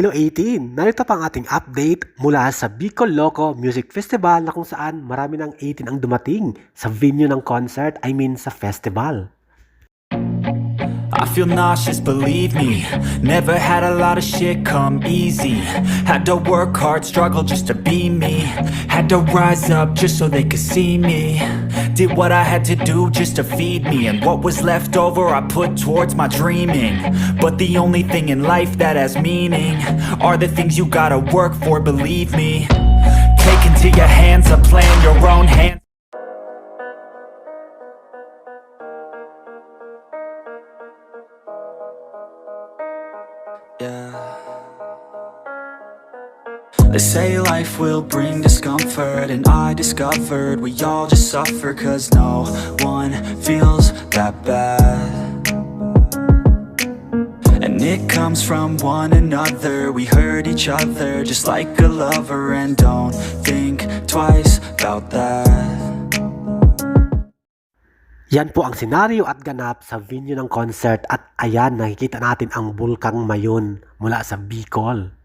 Hello 18! Narito pa ang ating update mula sa Bicol Loco Music Festival na kung saan marami ng 18 ang dumating sa venue ng concert, I mean sa festival. I feel nauseous, believe me Never had a lot of shit come easy Had to work hard, struggle just to be me Had to rise up just so they could see me Did what I had to do just to feed me. And what was left over I put towards my dreaming. But the only thing in life that has meaning Are the things you gotta work for, believe me. Take into your hands a plan, your own hand. Yeah. They say life will bring discomfort, and I discovered we all just suffer cause no one feels that bad. And it comes from one another, we hurt each other just like a lover, and don't think twice about that. Yan po ang senaryo at ganap sa venue ng concert at ayan nakikita natin ang bulkang mayon mula sa Bicol.